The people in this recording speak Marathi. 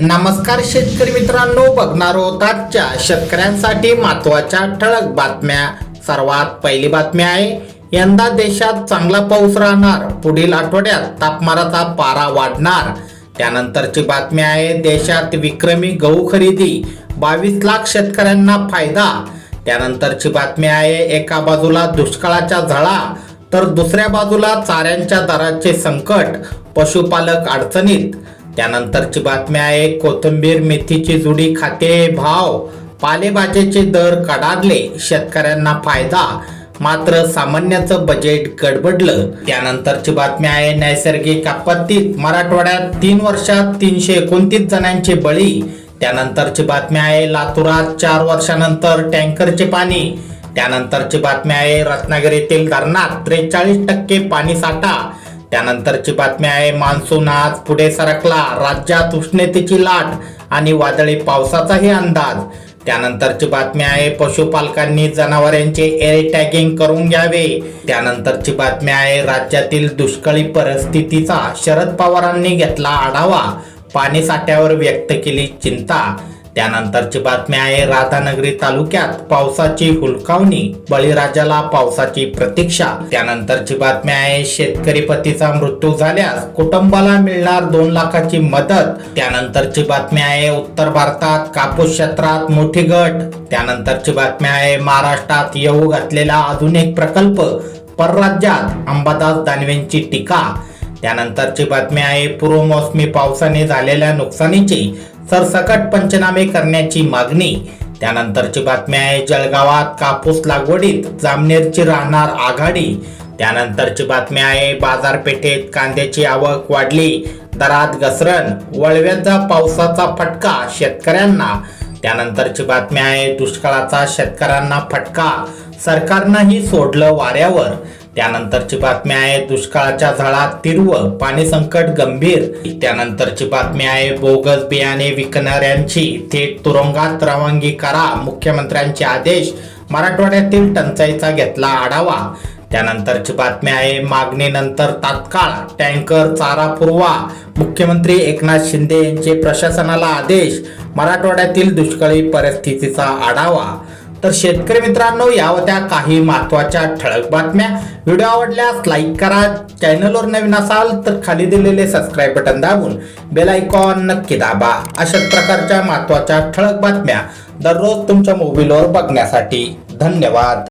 नमस्कार शेतकरी मित्रांनो बघणार आहोत आजच्या शेतकऱ्यांसाठी महत्त्वाच्या ठळक बातम्या. सर्वात पहिली बातमी आहे यंदा देशात चांगला पाऊस राहणार पुढील आठवड्यात तापमानाचा पारा वाढणार. त्यानंतरची बातमी आहे देशात विक्रमी गहू खरेदी बावीस लाख शेतकऱ्यांना फायदा. त्यानंतरची बातमी आहे एका बाजूला दुष्काळाच्या झळा तर दुसऱ्या बाजूला चाऱ्यांच्या दराचे संकट पशुपालक अडचणीत. त्यानंतरची बातमी आहे कोथिंबीर मेथीची जुडी खाते भाव पालेभाज्याचे दर कडाडले शेतकऱ्यांना फायदा. मात्र सामान्याचं बजेट गडबडलं. त्यानंतरची बातमी आहे नैसर्गिक आपत्तीत मराठवाड्यात तीन वर्षात तीनशे एकोणतीस जणांचे बळी. त्यानंतरची बातमी आहे लातूरात चार वर्षानंतर टँकरचे पाणी. त्यानंतरची बातमी आहे रत्नागिरीतील धरणात त्रेचाळीस टक्के पाणी साठा. त्यानंतरची बातमी आहे मान्सून आज पुढे सरकला राज्यात उष्णतेची लाट आणि वादळी पावसाचाही अंदाज. त्यानंतरची बातमी आहे पशुपालकांनी जनावरांचे एअर टॅगिंग करून घ्यावे. त्यानंतरची बातमी आहे राज्यातील दुष्काळी परिस्थितीचा शरद पवारांनी घेतला आढावा. पाणी साठ्यावर व्यक्त केली चिंता. त्यानंतरची बातमी आहे राधानगरी तालुक्यात पावसाची हुलकावणी. बळीराजाला पावसाची प्रतीक्षा. त्यानंतरची बातमी आहे शेतकरी पतीचा मृत्यू झाल्यास कुटुंबाला मिळणार दोन लाखाची मदत. त्यानंतरची बातमी आहे उत्तर भारतात कापूस क्षेत्रात मोठी घट. त्यानंतरची बातमी आहे महाराष्ट्रात येऊ घातलेला अजून एक प्रकल्प. परराज्यात अंबादास दानवेंची टीका. त्यानंतरची बातमी आहे पूर्वमोसमी पावसाने झालेल्या नुकसानीची. सरसकट पंचनामे करण्याची मागणी. त्यानंतरची बातमी आहे जळगावात कापूस लागवडीत जामनेरची राहणार आघाडी. त्यानंतरची बातमी आहे बाजारपेठेत कांद्याची आवक वाढली दरात घसरण वळव्याचा पावसाचा फटका शेतकऱ्यांना. त्यानंतरची बातमी आहे दुष्काळाचा शेतकऱ्यांना फटका. सरकारनंही सोडलं वाऱ्यावर. त्यानंतरची बातमी आहे दुष्काळाच्या झळात तीव्र पाणी संकट गंभीर. त्यानंतरची बातमी आहे बोगस बियाणे विकणाऱ्यांची थेट तुरुंगात रवानगी करा मुख्यमंत्र्यांचे आदेश मराठवाड्यातील टंचाईचा घेतला आढावा. त्यानंतरची बातमी आहे मागणीनंतर तात्काळ टँकर चारा पुरवा. मुख्यमंत्री एकनाथ शिंदे यांचे प्रशासनाला आदेश मराठवाड्यातील दुष्काळी परिस्थितीचा आढावा. तर शेतकरी मित्रांनो या होत्या काही महत्त्वाच्या ठळक बातम्या. व्हिडिओ आवडल्यास लाईक करा. चॅनलवर नवीन असाल तर खाली दिलेले सबस्क्राईब बटन दाबून बेल आयकॉन नक्की दाबा. अशाच प्रकारच्या महत्त्वाच्या ठळक बातम्या दररोज तुमच्या मोबाईलवर बघण्यासाठी. धन्यवाद.